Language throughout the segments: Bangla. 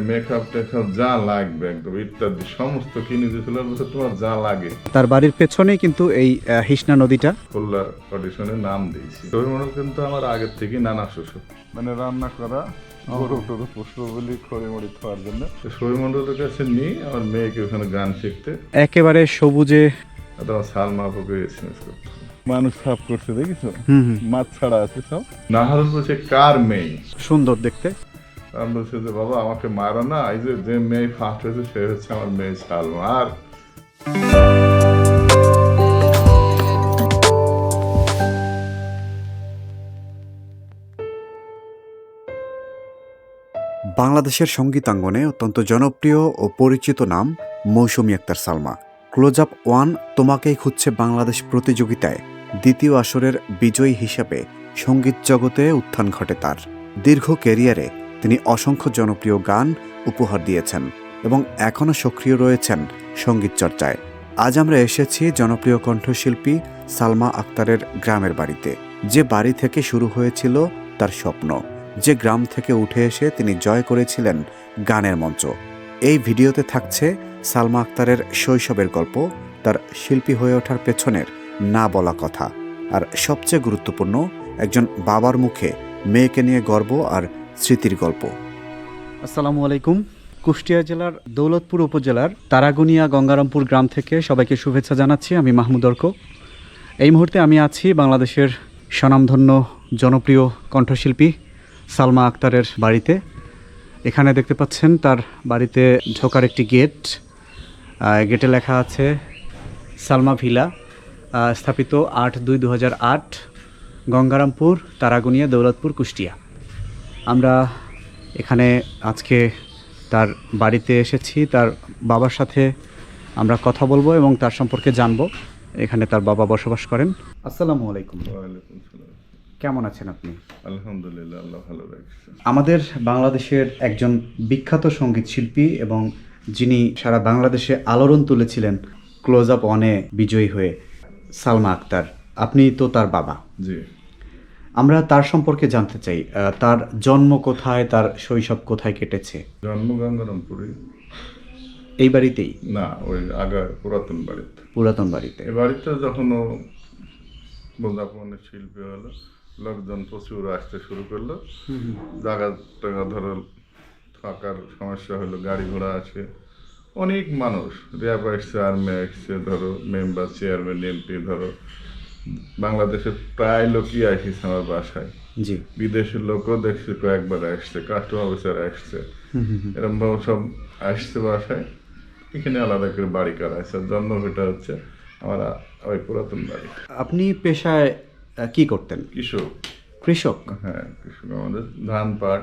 মেকআপ টেকআপ যা লাগবে একদম ইত্যাদি সমস্ত কিনে দিয়েছিল তোমার যা লাগে। তার বাড়ির পেছনেই কিন্তু এই হিসনা নদীটা। খুলনা অডিশনে নাম দিয়েছি। তবে মনে কিন্তু আমার আগের থেকে নানা শ্বশুর। মানে রান্না করা গরু টরু খাওয়ার জন্য। কাছে নিয়ে আমার মেয়েকে ওখানে গান শিখতে। একেবারে সবুজে। আর তোমার সালমা আপুকে এসএমএস করতে। মানুষ সাফ করছে হুম মাছ ছাড়া আছে সব। বলছে কার মেয়ে? সুন্দর দেখতে। আমি বলছি যে, বাবা, আমাকে মারো না। এই যে যে মেয়ে ফার্স্ট হয়েছে, সে হচ্ছে আমার মেয়ে সালমা বাংলাদেশের সঙ্গীতাঙ্গনে অত্যন্ত জনপ্রিয় ও পরিচিত নাম Mousumi Akter Salma. Close up one তোমাকেই খুঁজছে বাংলাদেশ প্রতিযোগিতায়। দ্বিতীয় আসরের বিজয়ী হিসাবে সংগীত জগতে উত্থান ঘটে তার। দীর্ঘ ক্যারিয়ারে তিনি অসংখ্য জনপ্রিয় গান উপহার দিয়েছেন এবং এখনও সক্রিয় রয়েছেন সংগীত চর্চায়। আজ আমরা এসেছি জনপ্রিয় কণ্ঠশিল্পী সালমা আক্তারের গ্রামের বাড়িতে। যে বাড়ি থেকে শুরু হয়েছিল তার স্বপ্ন। যে গ্রাম থেকে উঠে এসে তিনি জয় করেছিলেন গানের মঞ্চ। এই ভিডিওতে থাকছে সালমা আক্তারের শৈশবের গল্প, তার শিল্পী হয়ে ওঠার পেছনের না বলা কথা। আর সবচেয়ে গুরুত্বপূর্ণ, একজন বাবার মুখে মেয়েকে নিয়ে গর্ব আর স্মৃতির গল্প। আসসালামু আলাইকুম। কুষ্টিয়া জেলার দৌলতপুর উপজেলার তারাগুনিয়া গঙ্গারামপুর গ্রাম থেকে সবাইকে শুভেচ্ছা জানাচ্ছি। আমি মাহমুদ অর্ক। এই মুহূর্তে আমি আছি বাংলাদেশের স্বনামধন্য জনপ্রিয় কণ্ঠশিল্পী সালমা আক্তারের বাড়িতে। এখানে দেখতে পাচ্ছেন তার বাড়িতে ঢোকার একটি গেট। গেটে লেখা আছে, সালমা ভিলা স্থাপিত আট দুই দু গঙ্গারামপুর, তারাগুনিয়া, দৌলতপুর, কুষ্টিয়া। আমরা এখানে আজকে তার বাড়িতে এসেছি তার বাবার সাথে আমরা কথা বলব এবং তার সম্পর্কে জানব। এখানে তার বাবা বসবাস করেন। আসসালামু আলাইকুম। কেমন আছেন আপনি? আলহামদুলিল্লাহ আল্লাহ ভালো আমাদের বাংলাদেশের একজন বিখ্যাত সংগীত শিল্পী এবং যিনি সারা বাংলাদেশে আলোড়ন তুলেছিলেন ক্লোজ আপ অনে বিজয়ী হয়ে সালমা আক্তার। আপনি তো তার বাবা। জি। আমরা তার সম্পর্কে জানতে চাই তার জন্ম কোথায় তার শৈশব কোথায় কেটেছে? জন্ম গঙ্গারামপুরে। এই বাড়িতেই? না ওই আগা পুরাতন বাড়িতে। পুরাতন বাড়িতে। এ বাড়িতে যখন ও বৃন্দাবনের শিল্পী হলো লোকজন প্রচুর আসতে শুরু করল। জায়গা টাগা ধরো থাকার সমস্যা হলো গাড়ি ঘোড়া আছে। অনেক মানুষ র্যাব আসছে আর্মি আসছে ধরো মেম্বার চেয়ারম্যান এমপি ধরো। বাংলাদেশের প্রায় লোকই আসিস আমার বাসায়। জি। বিদেশের লোকও দেখছি কয়েকবার আসছে কাস্টম অফিসার আসছে। এরকম ভাবে সব আসছে বাসায়। এখানে আলাদা করে বাড়ি করা আছে। জন্মভিটা হচ্ছে আমার ওই পুরাতন বাড়ি। আপনি পেশায় কি করতেন? কৃষক। কৃষক? হ্যাঁ কৃষক। আমাদের ধান পাট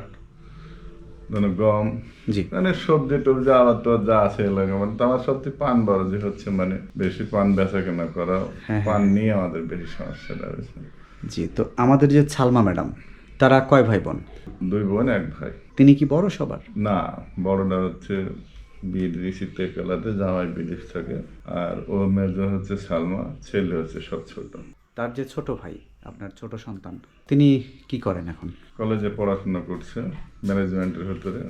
ধরো গম জি। মানে সবজি টবজি আবার তো যা আছে এলাকা মানে তো আমার সত্যি পান বারোজি হচ্ছে মানে বেশি পান বেচা কেনা করা হ্যাঁ, পান নিয়ে আমাদের বেশি সমস্যাটা হয়েছে। জি তো আমাদের যে ছালমা ম্যাডাম তারা কয় ভাই বোন দুই বোন এক ভাই। তিনি কি বড় সবার? না বড়টা হচ্ছে বিদেশি তেকালাতে জামাই বিদেশ থাকে আর ও মেজো হচ্ছে সালমা ছেলে হচ্ছে সব ছোট। তার যে ছোট ভাই আপনার ছোট সন্তান। তিনি কি করেন এখন? কলেজে পড়াশোনা করছে ম্যানেজমেন্টের ভেতরে।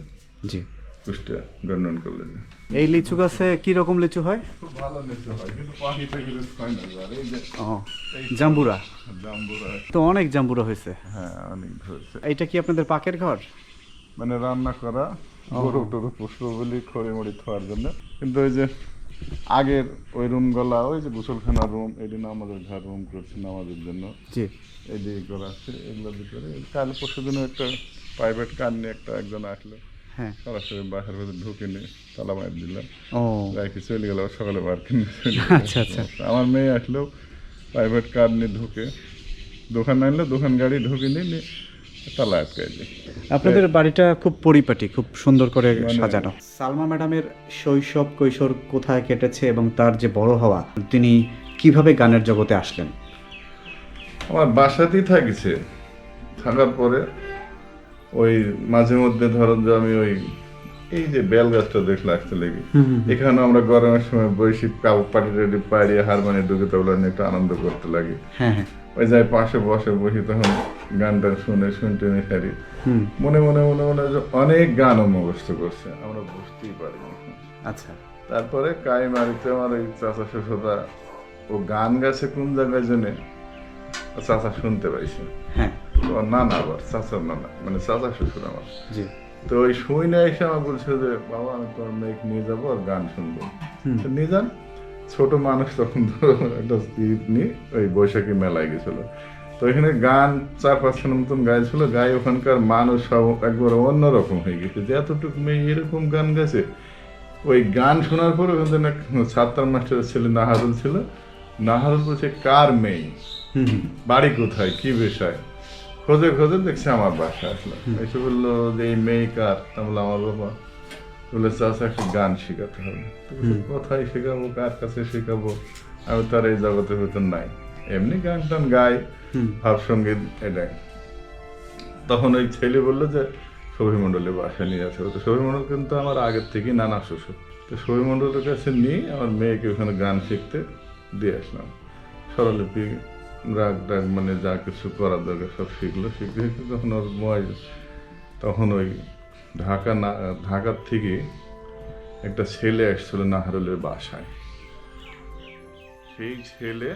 জি। কুষ্টিয়া গভর্নমেন্ট কলেজে। এই লিচু গাছে কি রকম লিচু হয়? খুব ভালো নিচে হয় কিন্তু পাখি থেকে হয় না এই যে ও জাম্বুরা। জাম্বুরা। তো অনেক জাম্বুরা হয়েছে। হ্যাঁ অনেক ধরছে এইটা কি আপনাদের পাকের ঘর? মানে রান্না করা গরু টরু পুষ্প বলি খড়ি মড়ি খাওয়ার জন্য। কিন্তু ওই যে আগের ওই রুমগুলা ওই যে গোসলখানার রুম এটি আমাদের ঘর রুম করছে নামাজের জন্য। জি। এই যে করা আছে এগুলোর ভিতরে। কাল পরশু দিনে একটা প্রাইভেট কার নিয়ে একটা একজন আসলো। হ্যাঁ। সরাসরি বাসার ভিতরে ঢুকে নিয়ে তালা মার দিলাম। ও। রাখি চলে গেল সকালে বার কিনে আচ্ছা, আচ্ছা। আমার মেয়ে আসলেও প্রাইভেট কার নিয়ে ঢুকে। দোকান আনলে দোকান গাড়ি ঢুকে নিয়ে তালা আটকাই দিই। আপনাদের বাড়িটা খুব পরিপাটি খুব সুন্দর করে মানে- সাজানো। সালমা ম্যাডামের শৈশব কৈশোর কোথায় কেটেছে এবং তার যে বড় হওয়া তিনি কীভাবে গানের জগতে আসলেন? আমার বাসাতেই থাকিছে। থাকার পরে ওই মাঝে মধ্যে ধরো যে আমি ওই এই যে বেল গাছটা দেখলে আসতে লেগে। এখানে আমরা গরমের সময় বৈশি কাপড় পাটি রেডি পাড়িয়ে হারমোনিয়াম ঢুকে তবলা নিয়ে একটু আনন্দ করতে লাগে। হ্যাঁ হ্যাঁ। ওই যায় পাশে বসে বসি তখন গানটা শুনে শুনতে সারি মনে মনে মনে মনে যে অনেক গানও মুখস্থ করছে আমরা বুঝতেই পারিনি। আচ্ছা। তারপরে কাই মারিতে আমার ওই চাচা শ্বশুররা ও গান গাছে কোন জায়গায় জেনে? ও চাচা শুনতে পাইছে। হ্যাঁ। তো ওর নানা আবার চাচার নানা মানে চাচা শ্বশুর আমার। জি। তো ওই শুই না এসে আমার বলছে যে বাবা আমি তোমার মেয়েকে নিয়ে যাব আর গান শুনব। নিয়ে যান। ছোট মানুষ তখন একটা নিয়ে ওই বৈশাখী মেলায় গেছিল। তো এখানে গান চার পাঁচখানের মতন গাইছিল গায়ে ওখানকার মানুষ সব একবার অন্যরকম হয়ে গেছে। যে এতটুকু মেয়ে এরকম গান গাছে ওই গান শোনার পর ওখান থেকে মাস্টারের ছেলে নাহারুল ছিল। নাহারুল বলছে কার মেয়ে? বাড়ি কোথায়? কি বিষয়? খোঁজে খোঁজে দেখছে আমার বাসা আসলো। এসে বলল যে এই মেয়ে কার? আমি বললাম আমার বাবা। বলে চাষা একটা গান শেখাতে হবে। কোথায় শেখাবো কার কাছে শেখাবো? আমি তার এই জগতের ভিতর নাই। এমনি গান টান গাই ভাব সংগীত এটাই। তখন ওই ছেলে বলল যে সবি মণ্ডলের বাসা নিয়ে আসে। তো মণ্ডল কিন্তু আমার আগের থেকেই নানা শ্বশুর। তো সবি মণ্ডলের কাছে নিয়ে আমার মেয়েকে ওখানে গান শিখতে দিয়ে আসলাম। স্বরলিপি রাগ ডাক মানে যা কিছু করার দরকার সব শিখলো। শিখতে শিখতে তখন ওর বয়স তখন ওই ঢাকা না ঢাকার থেকে একটা ছেলে আসছিল নাহারুলের বাসায়। সেই ছেলে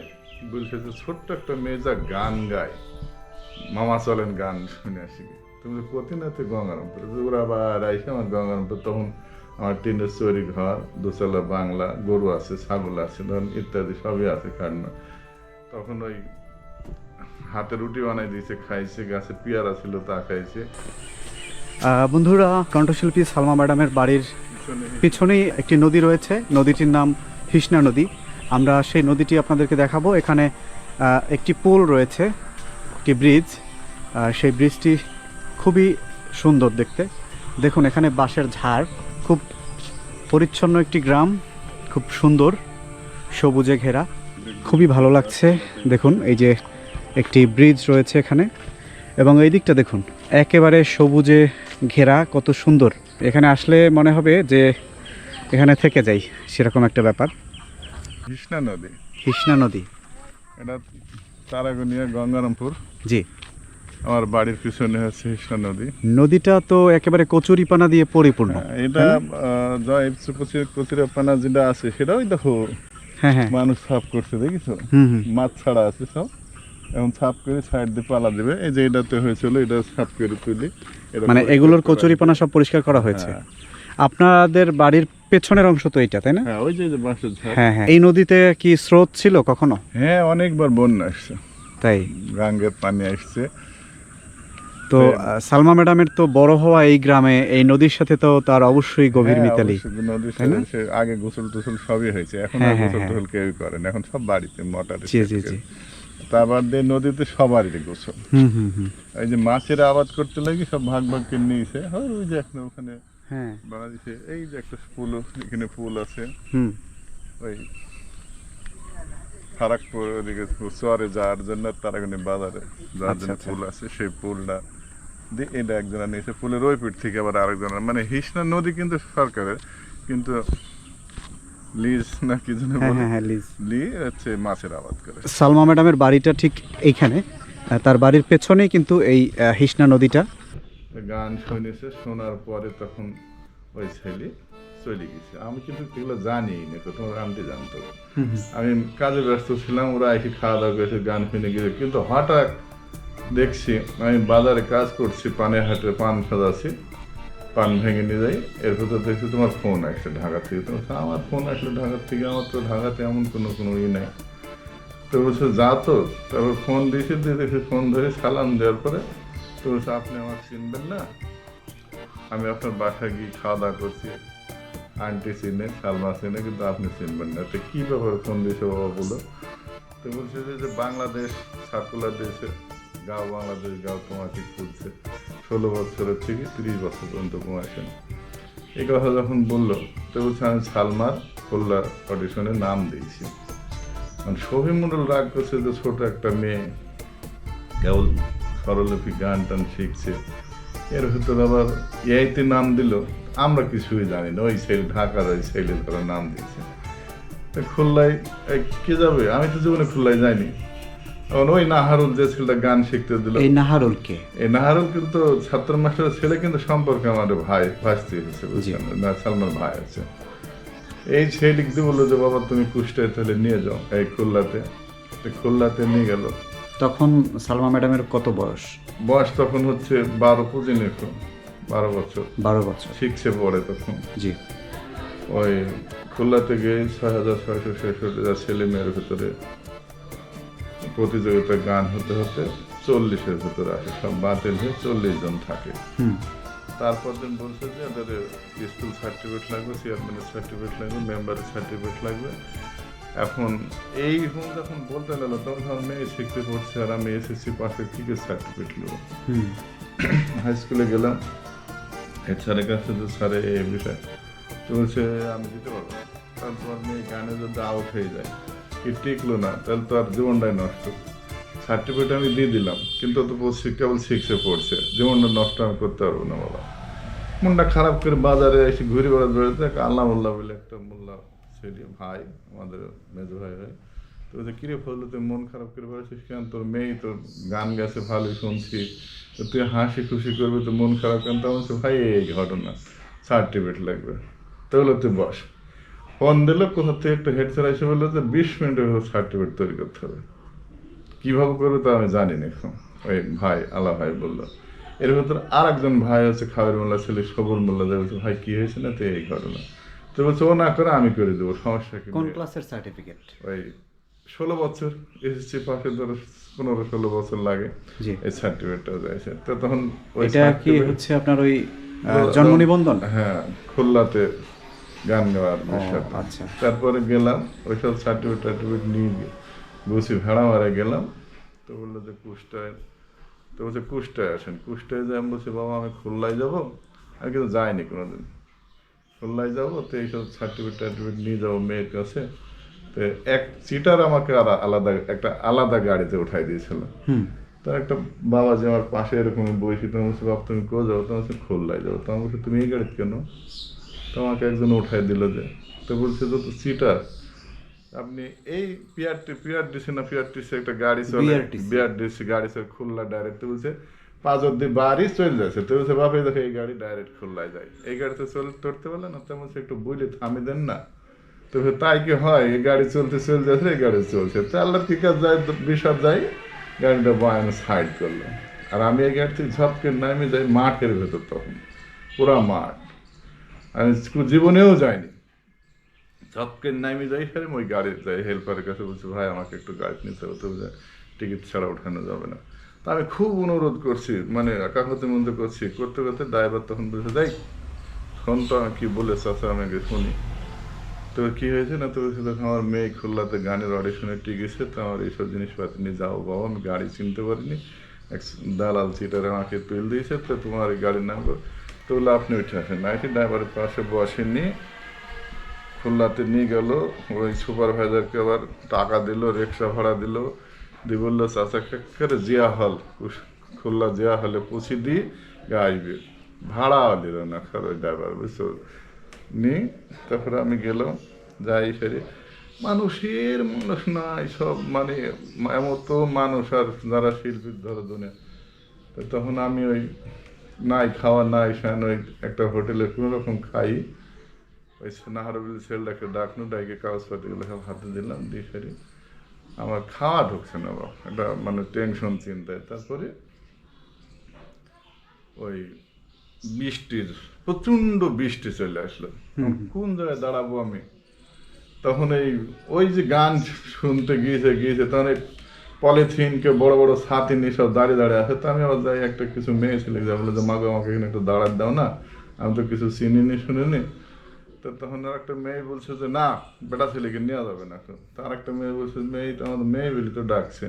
বলছে যে ছোট্ট একটা মেয়ে যা গান গায়। মামা চলেন গান শুনে আসি। তুমি কতি না তুই গঙ্গারামপুর ওরা আবার আইসে আমার গঙ্গারামপুর তখন আমার টিনের চুরি ঘর দুতলা বাংলা গরু আছে ছাগল আছে ধরুন ইত্যাদি সবই আছে কান্না তখন ওই হাতে রুটি বানাই দিয়েছে খাইছে গাছে পেয়ারা ছিল তা খাইছে। বন্ধুরা কণ্ঠশিল্পী সালমা ম্যাডামের বাড়ির পিছনে। পিছনেই একটি নদী রয়েছে। নদীটির নাম হিসনা নদী। আমরা সেই নদীটি আপনাদেরকে দেখাবো। এখানে একটি পোল রয়েছে, একটি ব্রিজ। সেই ব্রিজটি খুবই সুন্দর দেখতে। দেখুন, এখানে বাঁশের ঝাড়। খুব পরিচ্ছন্ন একটি গ্রাম, খুব সুন্দর, সবুজে ঘেরা। খুবই ভালো লাগছে। দেখুন, এই যে একটি ব্রিজ রয়েছে এখানে। এবং এই দিকটা দেখুন, একেবারে সবুজে ঘেরা, কত সুন্দর। এখানে আসলে মনে হবে যে এখানে থেকে যাই, সেরকম একটা ব্যাপার। কৃষ্ণা নদী। কৃষ্ণা নদী। এটা তারাগুনিয়া গঙ্গারামপুর। জি। আমার বাড়ির পিছনে হচ্ছে কৃষ্ণা নদী। নদীটা তো একেবারে কচুরিপানা দিয়ে পরিপূর্ণ। হ্যাঁ, এটা জয় কচিরাপানা যেটা আছে সেটাও দেখো হ্যাঁ হ্যাঁ। মানুষ সাফ করছে দেখিছো? মাছ ছাড়া আছে সব। এখন সাফ করে সাইড দিয়ে পালা দেবে। এই যে এটাতে হয়েছিল এটা সাফ করে তুলি। মানে এগুলোর কচুরিপানা সব পরিষ্কার করা হয়েছে। হ্যাঁ। আপনাদের বাড়ির পেছনের অংশ তো এইটা তাই না? হ্যাঁ ওই যে হ্যাঁ হ্যাঁ। এই নদীতে কি স্রোত ছিল কখনো? হ্যাঁ অনেকবার বন্যা আসছে। তাই? গাঙ্গের পানি আসছে। তো সালমা ম্যাডামের তো বড় হওয়া এই গ্রামে এই নদীর সাথে তো তার অবশ্যই গভীর হ্যাঁ, মিতালি নদীর? সাথে আগে গোসল টোসল সবই হয়েছে এখন হ্যাঁ, আর হ্যাঁ, গোসল হ্যাঁ। টোসল কেউই করে এখন সব বাড়িতে মোটরে জি জি জি। তারপর দিয়ে নদীতে সবারই গোসল। হুম হুম হুম। এই যে মাছের আবাদ করতে লাগি সব ভাগ ভাগ কিনে নিয়েছে। ওই যে এখন ওখানে হ্যাঁ। বানা এই যে একটা ফুল এখানে ফুল আছে। হুম। ওই ফারাকপুর ওদিকে চরে যাওয়ার জন্য তারাগুনি বাজারে যাওয়ার আচ্ছা, জন্য আচ্ছা। ফুল আছে সেই ফুলটা দিয়ে এটা একজনা নিয়েছে ফুলের ওই পিঠ থেকে আবার আরেকজনের মানে হিসনা নদী কিন্তু সরকারের কিন্তু লিজ না কি যেন হ্যাঁ হ্যাঁ লিজ। লি হচ্ছে মাছের আবাদ করে। সালমা ম্যাডামের বাড়িটা ঠিক এইখানে তার বাড়ির পেছনেই কিন্তু এই হিসনা নদীটা। গান শুনেছে শোনার পরে তখন ওই ছেলে চলে গেছে। আমি কিন্তু এগুলো জানি না কোথাও আনতে জানতো। আমি কাজে ব্যস্ত ছিলাম ওরা এসে খাওয়া দাওয়া করেছে গান শুনে গেছে। কিন্তু হঠাৎ দেখছি আমি বাজারে কাজ করছি পানের হাটে পান সাজাচ্ছি পান ভেঙে নিয়ে যাই এর ভেতর দেখছি তোমার ফোন আসছে ঢাকা থেকে। তো বলছি, আমার ফোন আসলে ঢাকা থেকে আমার তো ঢাকাতে এমন কোনো কোনো ই নাই। তো বলছে যা তো। তারপর ফোন দিয়েছে দিয়ে দেখি ফোন ধরে সালাম দেওয়ার পরে তো আপনি আমার চিনবেন না? আমি আপনার বাসায় গিয়ে খাওয়া দাওয়া করছি। আন্টি চিনে, সালমা চিনে, কিন্তু আপনি চিনবেন না। তো কী ব্যাপারে ফোন দিয়েছে বাবা বলো? তো বলছে যে বাংলাদেশ সার্কুলার দিয়েছে গাও বাংলাদেশ, গাও তোমাকে খুঁজছে। ষোলো বছরের থেকে তিরিশ বছর পর্যন্ত কমাইছেন এই কথা যখন বলল, তো বলছে, আমি সালমার কল্লা অডিশনে নাম দিয়েছি। মানে শহী মন্ডল রাগ করছে যে, ছোট একটা মেয়ে। কেবল স্বরলিপি গান টান শিখছে। এর ভিতর আবার ইয়াইতে নাম দিল আমরা কিছুই জানি না ওই ছেলে ঢাকার ওই ছেলের তারা নাম দিয়েছে। খুলনায় কে যাবে? আমি তো জীবনে খুলনায় যাইনি। ওই নাহারুল যে ছেলেটা গান শিখতে দিল। এই নাহারুলকে? এই নাহারুল কিন্তু ছাত্র মাস্টারের ছেলে কিন্তু সম্পর্কে আমাদের ভাই ভাসতে হয়েছে না সালমান ভাই আছে। এই ছেলে লিখতে বলল যে বাবা তুমি কুষ্টায় তাহলে নিয়ে যাও এই খুলনাতে। খুলনাতে নিয়ে গেল। তখন সালমা ম্যাডামের কত বয়স? বয়স তখন হচ্ছে বারো পুজিন এখন বারো বছর। বারো বছর। শিখছে পড়ে তখন। জি। ওই খুলনা থেকে ছয় হাজার ছয়শো ছেষট্টি হাজার ছেলে মেয়ের ভেতরে প্রতিযোগিতা গান হতে হতে চল্লিশের ভেতরে আসে সব বাতিল হয়ে চল্লিশ জন থাকে। হুম। তারপর দিন বলছে যে এদের স্কুল সার্টিফিকেট লাগবে চেয়ারম্যানের সার্টিফিকেট লাগবে মেম্বারের সার্টিফিকেট লাগবে। এখন এই হুম যখন বলতে লাগল তখন ধর মেয়ে শিখতে পড়ছে আর আমি এসএসসি পাশে কী কে সার্টিফিকেট নেব হাই স্কুলে গেলাম। হেড স্যারের কাছে যে স্যারে এই বিষয় চলছে আমি দিতে পারব। কারণ তোমার মেয়ে গানে যদি আউট হয়ে যায় কি টিকলো না তাহলে তো আর জীবনটাই নষ্ট। সার্টিফিকেট আমি দিয়ে দিলাম কিন্তু তো কেবল সিক্সে পড়ছে। জীবনটা নষ্ট আমি করতে পারব না বাবা। মনটা খারাপ করে বাজারে এসে ঘুরে বেড়াতে বেড়াতে আল্লাহ মোল্লা বলে একটা মোল্লা ছেলে ভাই আমাদের মেজো ভাই তো বলছে কিরে ফজলু তুই মন খারাপ করে বেড়াচ্ছিস কেন? তোর মেয়ে তোর গান গেছে শুনছি। তুই হাসি খুশি করবি তো মন খারাপ কেন? তো আমি বলছি, ভাই এই ঘটনা সার্টিফিকেট লাগবে। তুই বস। ফোন দিল থেকে একটা এসে বলল যে বিশ মিনিটের ভিতরে সার্টিফিকেট তৈরি করতে হবে। কীভাবে করবে তা আমি জানি না এখন। ওই ভাই আলা ভাই বলল এর ভিতরে আর একজন ভাই আছে খাবের মোল্লা ছেলে সবর মোল্লা। যে ভাই কি হয়েছে না তো এই ঘটনা? তো বলছে ও না করে আমি করে দেবো সমস্যা কি কোন ক্লাসের সার্টিফিকেট ওই ষোলো বছর এসএসসি পাশে ধরো পনেরো ষোলো বছর লাগে এই সার্টিফিকেটটা যাইছে তো তখন এটা কি হচ্ছে আপনার ওই জন্ম নিবন্ধন? হ্যাঁ খুলনাতে গান গাওয়ার বিষয়টা। আচ্ছা। তারপরে গেলাম ওইসব সার্টিফিকেট টার্টিফিকেট নিয়ে গিয়ে বসি ভেড়া মারা গেলাম তো বলল যে কুষ্টায় তো বলছে কুষ্টায় আসেন। কুষ্টায় যে আমি বলছি বাবা আমি খুলনায় যাব? আমি কিন্তু যাইনি কোনোদিন। খুলনায় যাব তো এইসব সার্টিফিকেট টার্টিফিকেট নিয়ে যাব মেয়ের কাছে। তো এক সিটার আমাকে আলা- আলাদা একটা আলাদা গাড়িতে উঠাই দিয়েছিল। একটা বাবা যে আমার পাশে এরকম বসি বলছি বাপ তুমি কো যাও? তো আমি খুলনায় যাব। তুমি এই গাড়িতে কেন? তো আমাকে একজন উঠাই দিল যে তো বলছে যে তো সিটার আপনি এই পিআরটি পিআরডিসি না পিআরটিসি একটা গাড়ি চলে BRTC গাড়ি চলে খুলনা ডাইরেক্ট বলছে পাঁচ অব্দি বাড়ি চলে যাচ্ছে, তো বলছে বাপে দেখো এই গাড়ি ডাইরেক্ট খুলনায় যায়। এই গাড়িতে চলে ধরতে পারলে না তো আমি বলছি একটু বুঝলে থামি দেন না। তো তাই কি হয়, এই গাড়ি চলতে চলে যাচ্ছে এই গাড়ি চলছে। তো আল্লাহর কি কাজ যায় বিষাদ যাই, গাড়িটা বয়ান সাইড করল। আর আমি এই গাড়ি থেকে ঝপকে নামে যাই মাঠের ভেতর তখন, পুরা মাঠ। আমি জীবনেও যাইনি। ঝপকে নামে যাই ফেরে ওই গাড়ির যাই হেল্পারের কাছে বলছি, ভাই, আমাকে একটু গাড়ি নিতে তো টিকিট ছাড়া ওঠানো যাবে না। তা আমি খুব অনুরোধ করছি মানে কাকতের মধ্যে করছি। করতে করতে ড্রাইভার তখন বলছে যাই ফোন তো কি বলে চাষা আমি শুনি। তো কি হয়েছে না, তো আমার মেয়ে খুলনাতে গানের অডিশনে টিকেছে তো আমার এইসব জিনিসপাতি নিয়ে যাও বাবা, আমি গাড়ি চিনতে পারিনি। এক দালাল সিটার আমাকে তুল দিয়েছে, তো তোমার এই গাড়ির নাম তো আপনি উঠে আসেন। নাইটি ড্রাইভারের পাশে বসেননি খুলনাতে নিয়ে গেল, ওই সুপারভাইজারকে আবার টাকা দিল, রিক্সা ভাড়া দিল। দিয়ে বলল চাচা করে জিয়া হল খুলনা জিয়া হলে পুষি দিই গাইবে ভাড়াও দিল না ওই ড্রাইভার, বুঝছ? নি, তারপরে আমি গেলাম, যাই ফেরে। মানুষের মানুষ নাই, সব মানে এমন তো মানুষ আর যারা শিল্পীর ধরো দুনে তো তখন আমি ওই নাই খাওয়া, নাই ফ্যান ওই একটা হোটেলে কোনো রকম খাই। ওই নাহারবিল ছেলেটাকে ডাকনু, ডাইকে কাগজপাতিগুলো সব হাতে দিলাম, দিয়ে ফেরি। আমার খাওয়া ঢুকছে না বাবা। এটা মানে টেনশন চিন্তায় তারপরে ওই বৃষ্টির প্রচণ্ড বৃষ্টি চলে আসলো। কোন জায়গায় দাঁড়াবো আমি? তখন এই ওই যে গান শুনতে গিয়েছে গিয়েছে তখন এই পলিথিনকে বড় বড় ছাতি নিয়ে সব দাঁড়িয়ে দাঁড়িয়ে আছে। তো আমি আবার যাই একটা কিছু মেয়ে ছেলে যা বলে যে মাগো আমাকে এখানে একটু দাঁড়াতে দাও না। আমি তো কিছু চিনিনি শুনিনি। তো তখন আর একটা মেয়ে বলছে যে না বেটা ছেলেকে নেওয়া যাবে না এখন। তার একটা মেয়ে বলছে মেয়ে তো আমাদের মেয়ে বলি তো ডাকছে।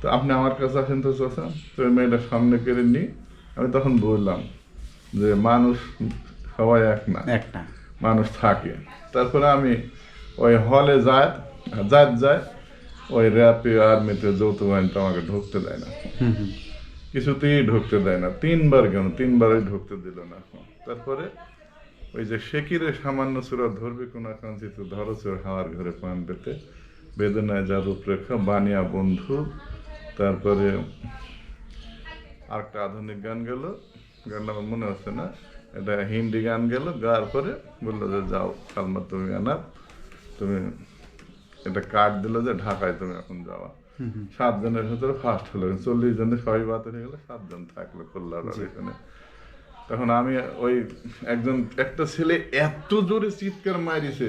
তো আপনি আমার কাছে আসেন তো চাষা তো ওই মেয়েটা সামনে কেড়ে নিই আমি তখন বললাম যে মানুষ সবাই এক না। একটা মানুষ থাকে। তারপরে আমি ওই হলে যায় যায় যায় ওই র্যাপে আর্মিতে যৌথ বাহিনীতে আমাকে ঢুকতে দেয় না। কিছুতেই ঢুকতে দেয় না। তিনবার কেন? তিনবারই ঢুকতে দিল না তারপরে ওই যে শেকিরে সামান্য সুরা ধরবে কোন কাঞ্চিত ধরচর হাওয়ার ঘরে পান পেতে। বেদনায় রেখা বানিয়া বন্ধু। তারপরে আরেকটা আধুনিক গান গেল। গানটা আমার মনে হচ্ছে না। এটা হিন্দি গান গেল। গাওয়ার পরে বলল যে যাও সালমা তুমি আনা। তুমি এটা কার্ড দিল যে ঢাকায় তুমি এখন যাওয়া। সাতজনের ভেতরে ফার্স্ট হলো। চল্লিশ জনের সবাই বাতিল হয়ে গেলো। সাতজন থাকল কল্যাণ এখানে। তখন আমি ওই একজন একটা ছেলে এত জোরে চিৎকার মারিছে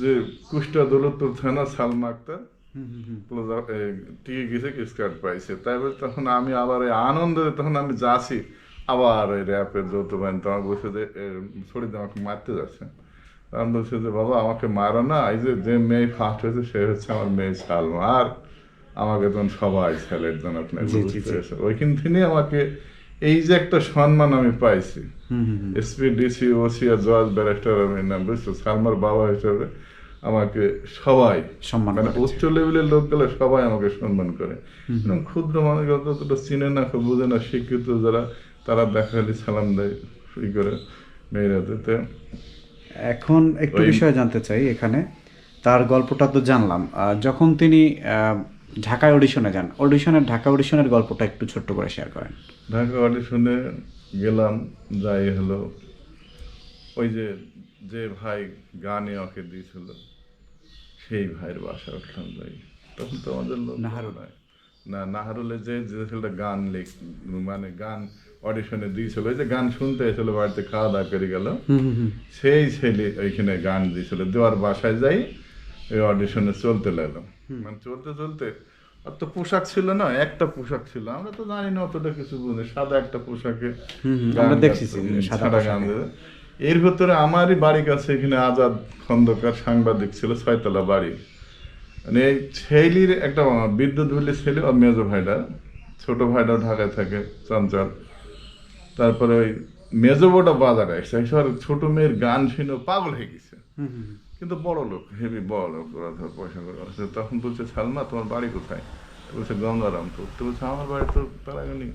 যে কুষ্টা দৌলতপুর থানা সালমা আক্তার টিকে গেছে কিস কার্ড পাইছে। বলে তখন আমি আবার এই আনন্দে তখন আমি যাচ্ছি আবার ওই র্যাপের যৌথ বাহিনী তোমাকে বসে যে ছড়িয়ে আমাকে মারতে যাচ্ছে। আমি বলছি যে বাবা আমাকে মারো না এই যে যে মেয়ে ফার্স্ট হয়েছে সে হচ্ছে আমার মেয়ে সালমা। আর আমাকে তখন সবাই ছেলের জন্য আপনার ওইখান থেকে আমাকে এই যে একটা সম্মান আমি পাইছি। এসপি ডিসি ওসি আর জজ ব্যারিস্টার আমি নাম বুঝছ? সালমার বাবা হিসাবে আমাকে সবাই সম্মান মানে উচ্চ লেভেলের লোকগুলো সবাই আমাকে সম্মান করে। এবং ক্ষুদ্র মানুষ যতটা চিনে না বুঝে না শিক্ষিত যারা তারা দেখালি সালাম দেয় ই করে মেয়েরাতে এখন একটু বিষয় জানতে চাই এখানে। তার গল্পটা তো জানলাম। যখন তিনি ঢাকায় অডিশনে যান। অডিশনের ঢাকা অডিশনের গল্পটা একটু ছোট্ট করে শেয়ার করেন। ঢাকা অডিশনে গেলাম যাই হলো ওই যে যে ভাই গানে ওকে দিয়েছিল সেই ভাইয়ের বাসা উঠলাম যাই। তখন তো আমাদের লোক নাহারুল। নয়। না নাহারুলে যে ছেলেটা গান লেখ মানে গান অডিশনে দিয়েছিল ওই যে গান শুনতে এসেছিল বাড়িতে খাওয়া দাওয়া করে গেল। সেই ছেলে ওইখানে গান দিয়েছিল দেওয়ার বাসায় যাই ওই অডিশনে চলতে লাগলাম। মানে চলতে চলতে আর তো পোশাক ছিল না একটা পোশাক ছিল। আমরা তো জানি না অতটা কিছু বুঝি। সাদা একটা পোশাকে আমরা দেখছি সাদা গান এর ভেতরে আমারই বাড়ির কাছে এখানে আজাদ খন্দকার সাংবাদিক ছিল ছয়তলা বাড়ি। মানে এই ছেলির একটা বিদ্যুৎ বলে ছেলে আর মেজো ভাইটা। ছোট ভাইটা ঢাকায় থাকে চঞ্চল। তারপরে ওই মেজো বড়টা বাজারে আসছে ছোট মেয়ের গান শুনে পাগল হয়ে গেছে। কিন্তু বড় লোক হেভি বড় লোক ওরা ধর পয়সা করে আসছে। তখন বলছে সালমা তোমার বাড়ি কোথায়? বলছে গঙ্গারাম তো। তো বলছে আমার বাড়ি তো তারাগানি।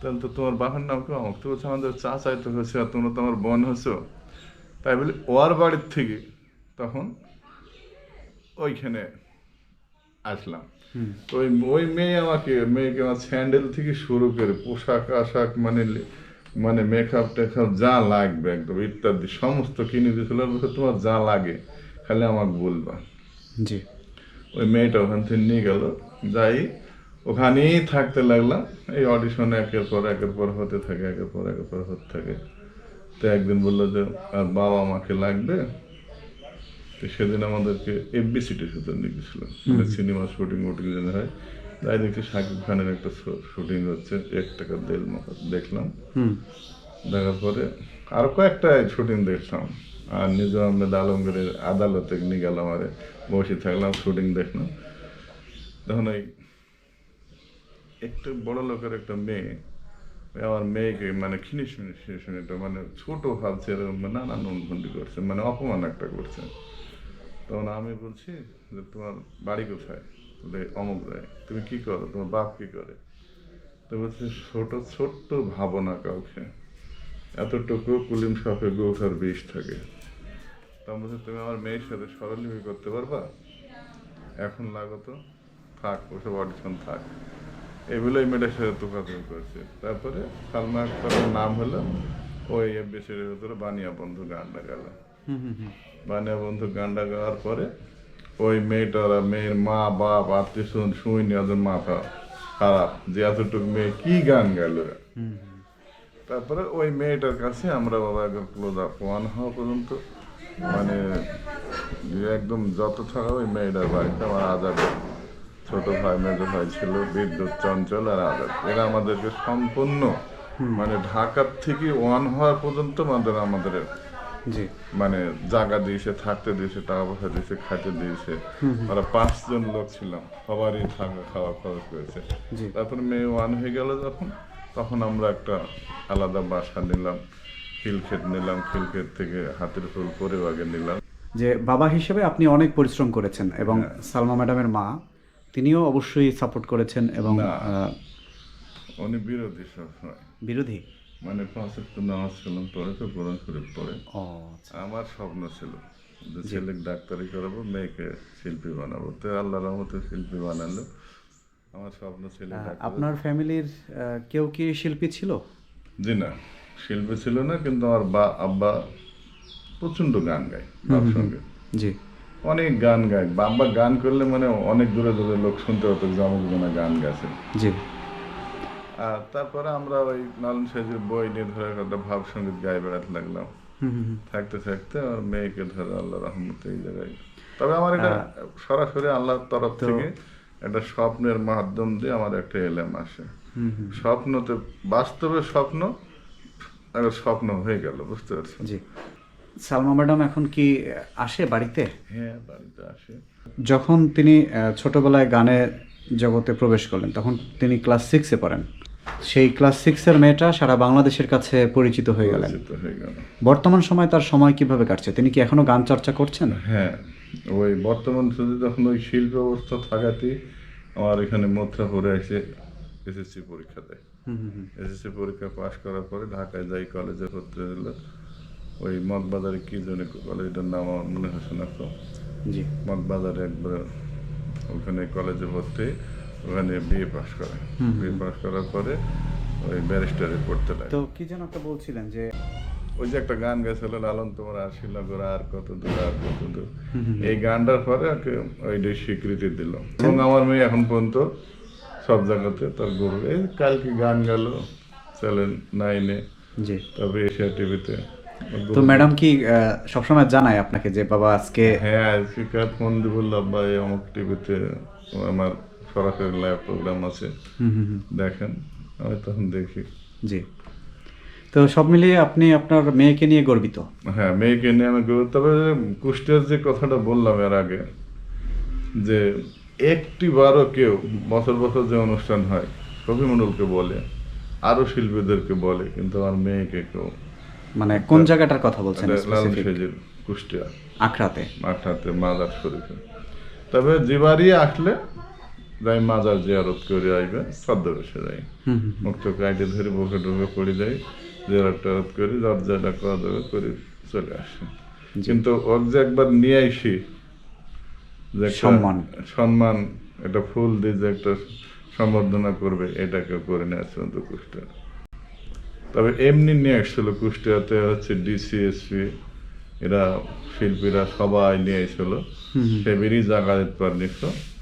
তাহলে তো তোমার বাবার নাম কেউ আমাকে? তো বলছে আমাদের চাচাই তো হয়েছে আর তোমরা তোমার বোন হয়েছো তাই বলি ওর বাড়ির থেকে তখন ওইখানে আসলাম। ওই ওই মেয়ে আমাকে মেয়েকে আমার স্যান্ডেল থেকে শুরু করে পোশাক আশাক মানে মানে মেকআপ টেকআপ যা লাগবে একদম ইত্যাদি সমস্ত কিনে দিয়েছিল তোমার যা লাগে খালি আমাকে বলবা। জি। ওই মেয়েটা ওখান থেকে নিয়ে গেল যাই ওখানেই থাকতে লাগলাম। এই অডিশন একের পর একের পর হতে থাকে একের পর একের পর হতে থাকে। তো একদিন বলল যে আর বাবা আমাকে লাগবে? তো সেদিন আমাদেরকে এফবি সিটি শুতে নিয়ে গেছিল। সিনেমা শুটিং উটিং যেন হয়। তাই দেখছি শাকিব খানের একটা শুটিং হচ্ছে এক টাকা দেল দেখলাম। দেখার পরে আর কয়েকটা শুটিং দেখলাম। আর নিজ আহমেদ আলমগীরের আদালতে নিয়ে গেলাম আরে বসে থাকলাম শুটিং দেখলাম। তখন ওই একটু বড় লোকের একটা মেয়ে আমার মেয়েকে মানে খিনিস মিনিস মানে ছোট ভাবছে এরকম নানান অনুভূতি করছে মানে অপমান একটা করছে। তখন আমি বলছি যে তোমার বাড়ি কোথায়? অমুক যায় তুমি কি করো? তোমার বাপ কি করে? তো বলছে ছোট ছোট্ট ভাবনা কাউকে। এতটুকু কুলিম সাপে গৌথার বিষ থাকে। তা বলছে তুমি আমার মেয়ের সাথে সরলভাবে করতে পারবা? এখন লাগো তো থাক ওসব অডিশন থাক। এগুলো এই মেয়েটার সাথে তোকাতুকি করছে। তারপরে সালমা আক্তারের নাম হলো ওই এফবিসির ভিতরে বানিয়া বন্ধু গানটা গেল। বানিয়া বন্ধু গানটা গাওয়ার পরে ওই মেয়েটারা মেয়ের মা বাপ আত্মীয় স্বজন শুনি ওদের মাথা খারাপ। যে এতটুকু মেয়ে কি গান গেল তারপরে ওই মেয়েটার কাছে আমরা বাবা একদম ক্লোজ আপ ওয়ান হওয়া পর্যন্ত মানে একদম যত থাকা ওই মেয়েটার বাড়িতে আমার আজাদ ছোট ভাই মেজো ভাই ছিল বিদ্যুৎ চঞ্চল আর আজাদ। এরা আমাদেরকে সম্পূর্ণ মানে ঢাকার থেকে ওয়ান হওয়া পর্যন্ত আমাদের আমাদের জি। মানে জায়গা দিয়েছে থাকতে দিয়েছে টাকা পয়সা দিয়েছে খাইতে দিয়েছে। ওরা পাঁচজন লোক ছিলাম সবারই থাকা খাওয়া খরচ করেছে। তারপর মেয়ে ওয়ান হয়ে গেল যখন তখন আমরা একটা আলাদা বাসা নিলাম খিলক্ষেত নিলাম খিলক্ষেত থেকে হাতের ফুল করে আগে নিলাম। যে বাবা হিসেবে আপনি অনেক পরিশ্রম করেছেন এবং সালমা ম্যাডামের মা তিনিও অবশ্যই সাপোর্ট করেছেন এবং। উনি বিরোধী সবসময়। বিরোধী? মানে পাঁচ একটু নামাজ ছিলাম পরে তো কোরআন শরীফ পড়ে আমার স্বপ্ন ছিল যে ছেলে ডাক্তারি করাবো মেয়েকে শিল্পী বানাবো। তো আল্লাহ রহমতে শিল্পী বানালো। আমার স্বপ্ন ছিল আপনার ফ্যামিলির কেউ কি শিল্পী ছিল? জি না শিল্পী ছিল না কিন্তু আমার বা আব্বা প্রচণ্ড গান গায় তার সঙ্গে। জি। অনেক গান গায়। বাবা গান করলে মানে অনেক দূরে দূরে লোক শুনতে হতো যে অমুক গান গেছে। জি। তারপরে আমরা ওই লালন সাহেবের বই নিয়ে ধরে একটা ভাব সংগীত গায়ে বেড়াতে লাগলাম। থাকতে থাকতে আমার মেয়েকে ধরে আল্লাহ রহমতে এই জায়গায় তবে আমার এটা সরাসরি আল্লাহর তরফ থেকে একটা স্বপ্নের মাধ্যম দিয়ে আমার একটা এলেম আসে। হুম হুম। স্বপ্নতে বাস্তবে স্বপ্ন একটা স্বপ্ন হয়ে গেল বুঝতে পারছেন? জি। সালমা ম্যাডাম এখন কি আসে বাড়িতে? হ্যাঁ বাড়িতে আসে। যখন তিনি ছোটবেলায় গানে জগতে প্রবেশ করলেন তখন তিনি ক্লাস সিক্সে পড়েন। সেই ক্লাস সিক্সের মেয়েটা সারা বাংলাদেশের কাছে পরিচিত হয়ে গেলেন। গেল। বর্তমান সময় তার সময় কীভাবে কাটছে? তিনি কি এখনও গান চর্চা করছেন? হ্যাঁ ওই বর্তমান শুধু তখন ওই শিল্প অবস্থা থাকাতে আমার এখানে মথুরাপুরে এসে এসএসসি পরীক্ষা দেয়। এসএসসি পরীক্ষা পাশ করার পরে ঢাকায় যাই কলেজে ভর্তি হলো ওই মগবাজারে কি জন্য কলেজটার নাম আমার মনে হচ্ছে না তো। জি। মগবাজারে একবার ওখানে কলেজে ভর্তি ওখানে বিএ পাশ করে। বিএ পাশ করার পরে ওই ব্যারিস্টারে পড়তে লাগে। তো কি যেন একটা বলছিলেন যে ওই যে একটা গান গেছিল লালন তোমার আসিল গোরা আর কত দূর আর কত দূর। এই গানটার পরে ওকে ওইটাই স্বীকৃতি দিল। এবং আমার মেয়ে এখন পর্যন্ত সব জায়গাতে তার গরু। এই কালকে গান গেল চ্যানেল নাইনে। জি। তারপরে এশিয়া টিভিতে। তো ম্যাডাম কি সবসময় জানায় আপনাকে যে বাবা আজকে হ্যাঁ আজকে ফোন দিয়ে বলল আব্বা এই অমুক টিভিতে আমার সরাসরি লাইভ প্রোগ্রাম আছে। দেখেন আমি তখন দেখি। জি। তো সব মিলিয়ে আপনি আপনার মেয়েকে নিয়ে গর্বিত? হ্যাঁ মেয়েকে নিয়ে আমি গরু তবে কুষ্টিয়ার যে কথাটা বললাম এর আগে যে একটি বারও কেউ বছর বছর যে অনুষ্ঠান হয় কবিমণ্ডলকে বলে আরও শিল্পীদেরকে বলে কিন্তু আমার মেয়েকে কেউ মানে কোন জায়গাটার কথা বলছেন সেজের কুষ্টিয়া। আখড়াতে। মাঠাতে মাজার শরীফে তবে যেবারই আসলে যাই মাজার জিয়ারত করে আইবে ছদ্মবেশে যাই। মুক্ত কাইটে ধরে বুকে ঢুকে পড়ে যাই জিয়ারত টেরত করি যার যেটা করা যাবে করে চলে আসে। কিন্তু ওর যে একবার নিয়ে আইসি যে সম্মান। সম্মান একটা ফুল দিয়ে যে একটা সম্বর্ধনা করবে এটা কেউ করে নিয়ে আসছে অন্তত কুষ্টিয়া। তবে এমনি নিয়ে আসছিল কুষ্টিয়াতে হচ্ছে ডিসিএসপি এরা শিল্পীরা সবাই নিয়ে এসেছিল সে বেরিয়ে জায়গা দিতে পারেনি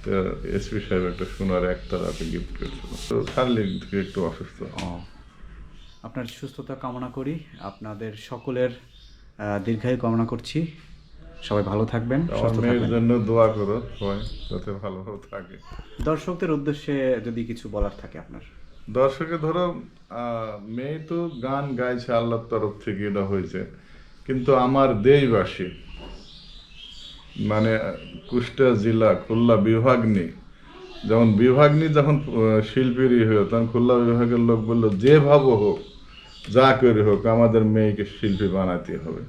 তো এসপি সাহেব একটা সোনার একটা রাতে গিফট করেছিল। তো শারীরিক দিকে একটু অসুস্থ। আপনার সুস্থতা কামনা করি। আপনাদের সকলের দীর্ঘায়ু কামনা করছি। সবাই ভালো থাকবেন মেয়ের জন্য দোয়া করো সবাই যাতে ভালোভাবে থাকে। দর্শকদের উদ্দেশ্যে যদি কিছু বলার থাকে আপনার। দর্শকে ধরো আহ, মেয়ে তো গান গাইছে আল্লাহর তরফ থেকে এটা হয়েছে। কিন্তু আমার দেশবাসী মানে কুষ্টিয়া জেলা খুলনা বিভাগ নিয়ে যেমন বিভাগ নিয়ে যখন শিল্পীর হলো তখন খুলনা বিভাগের লোক বলল যেভাবে হোক যা করে হোক আমাদের মেয়েকে শিল্পী বানাতে হবে।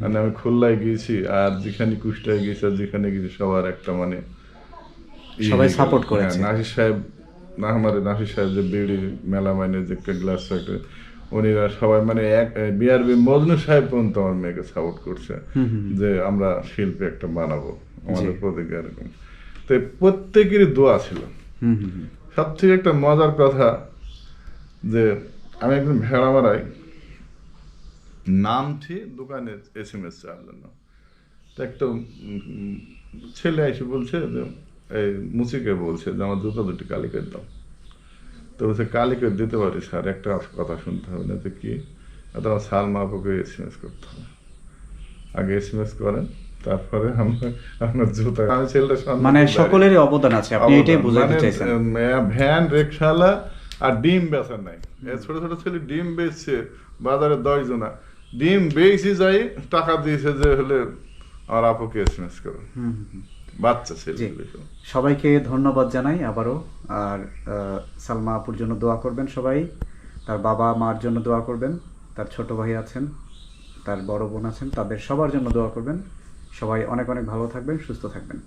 মানে আমি খুলনায় গিয়েছি আর যেখানে কুষ্টিয়ায় গিয়েছি আর যেখানে গেছি সবার একটা মানে সবাই support করেছে। হ্যাঁ, নাসির সাহেব না আমার নাসির সাহেব যে বিড়ি মেলা মাইনে যে একটা গ্লাস ফ্যাক্টরি উনিরা সবাই মানে এক বিআরবি মজনু সাহেব পর্যন্ত আমার মেয়েকে সাপোর্ট করছে যে আমরা শিল্পী একটা বানাবো আমাদের প্রতিজ্ঞা এরকম তো প্রত্যেকেরই দোয়া ছিল। সব থেকে একটা মজার কথা যে আমি একদিন ভেড়া মারাই নামছি দোকানে এস এম এস চাওয়ার জন্য। তো একটা ছেলে এসে বলছে যে এই মুসিকে বলছে যে আমার জুতো দুটি কালি করে দাও। তো বলছে কালি করে দিতে পারি স্যার। একটা কথা শুনতে হবে না তো কি? আমার সাল মাপুকে এস এম এস করতে হবে। আগে এস এম এস করেন তারপরে আমরা আপনার জুতা আমি ছেলেটা মানে সকলেরই অবদান আছে আপনি এটাই বোঝাতে মানে, চাইছেন। ভ্যান রিক্সাওয়ালা আর ডিম বেচা নাই। ছোট ছোট ছেলে ডিম বেচছে বাজারে দশ জনা। ডিম বেচি যাই টাকা দিয়েছে যে হলে আমার আপুকে হুম হুম হুম। বাচ্চা ছেলে জি। সবাইকে ধন্যবাদ জানাই আবারও। আর সালমা আপুর জন্য দোয়া করবেন সবাই। তার বাবা মার জন্য দোয়া করবেন। তার ছোট ভাই আছেন তার বড় বোন আছেন তাদের সবার জন্য দোয়া করবেন। সবাই অনেক অনেক ভালো থাকবেন সুস্থ থাকবেন।